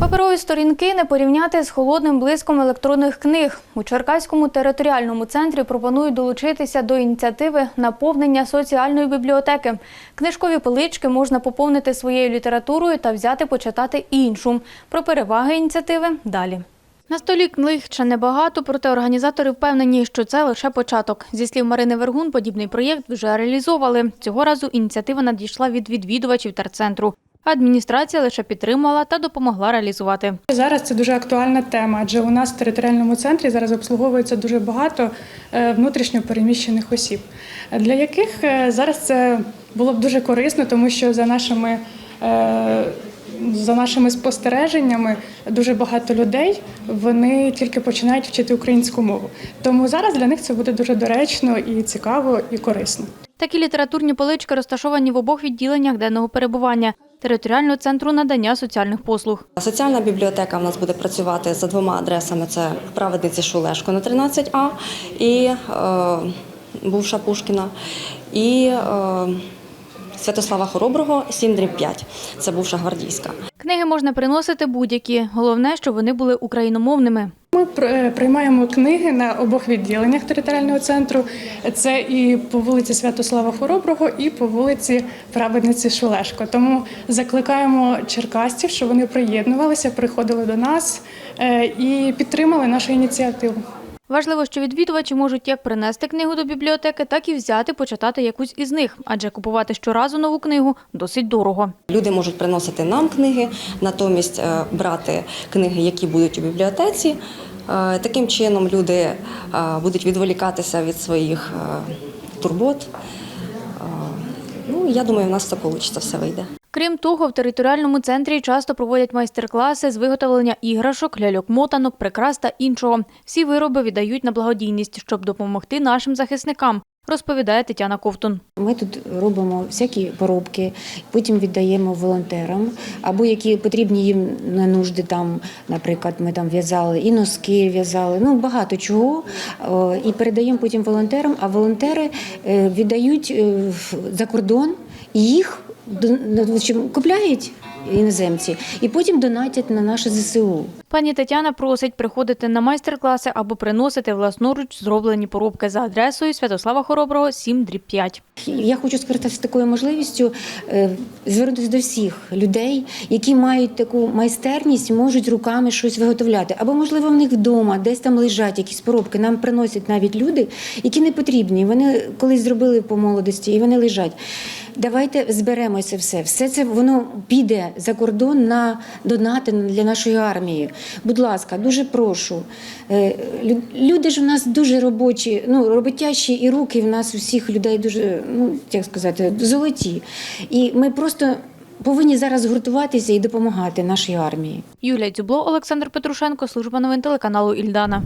Паперові сторінки не порівняти з холодним блиском електронних книг. У Черкаському територіальному центрі пропонують долучитися до ініціативи наповнення соціальної бібліотеки. Книжкові полички можна поповнити своєю літературою та взяти почитати іншу. Про переваги ініціативи далі. На столі книг ще небагато, проте організатори впевнені, що це лише початок. Зі слів Марини Вергун, подібний проєкт вже реалізовували. Цього разу ініціатива надійшла від відвідувачів терцентру. Адміністрація лише підтримала та допомогла реалізувати. Зараз це дуже актуальна тема, адже у нас в територіальному центрі зараз обслуговується дуже багато е, внутрішньо переміщених осіб, для яких е, зараз це було б дуже корисно, тому що за нашими е, за нашими спостереженнями дуже багато людей вони тільки починають вчити українську мову. Тому зараз для них це буде дуже доречно і цікаво і корисно. Такі літературні полички розташовані в обох відділеннях денного перебування територіального центру надання соціальних послуг. Соціальна бібліотека в нас буде працювати за двома адресами: це праведниці Шулешко на 13А і е, бувша Пушкіна, і е, Святослава Хороброго 7 дріб 5. Це бувша гвардійська. Книги можна приносити будь-які. Головне, щоб вони були україномовними. Е, приймаємо книги на обох відділеннях територіального центру. Це і по вулиці Святослава Хороброго, і по вулиці Праведниці Шулешко. Тому закликаємо черкасців, щоб вони приєднувалися, приходили до нас е, і підтримали нашу ініціативу. Важливо, що відвідувачі можуть як принести книгу до бібліотеки, так і взяти почитати якусь із них, адже купувати щоразу нову книгу досить дорого. Люди можуть приносити нам книги, натомість е, брати книги, які будуть у бібліотеці. Е, Таким чином люди е, будуть відволікатися від своїх е, турбот. Ну, я думаю, в нас це вийде, все вийде. Крім того, в територіальному центрі часто проводять майстер-класи з виготовлення іграшок, ляльок-мотанок, прикрас та іншого. Всі вироби віддають на благодійність, щоб допомогти нашим захисникам, розповідає Тетяна Ковтун. Ми тут робимо всякі поробки, потім віддаємо волонтерам, або які потрібні їм на нужди. Там, наприклад, ми там в'язали і носки в'язали, ну багато чого. І передаємо потім волонтерам. А волонтери е, віддають е, за кордон і їх на- купляють іноземці, і потім донатять на наше ЗСУ. Пані Тетяна просить приходити на майстер-класи або приносити власноруч зроблені поробки за адресою Святослава Хороброго, 7 дріб 5. Я хочу скористатися такою можливістю е, звернутися до всіх людей, які мають таку майстерність, можуть руками щось виготовляти. Або, можливо, в них вдома десь там лежать якісь поробки. Нам приносять навіть люди, які не потрібні. Вони колись зробили по молодості і вони лежать. Давайте зберемо це все. Все це воно піде за кордон на донати для нашої армії. Будь ласка, дуже прошу. Е, Люди ж у нас дуже робочі, ну роботящі, і руки в нас усіх людей дуже, ну як сказати, золоті. І ми просто повинні зараз згуртуватися і допомагати нашій армії. Юлія Дзюбло, Олександр Петрушенко, служба новин телеканалу Ільдана.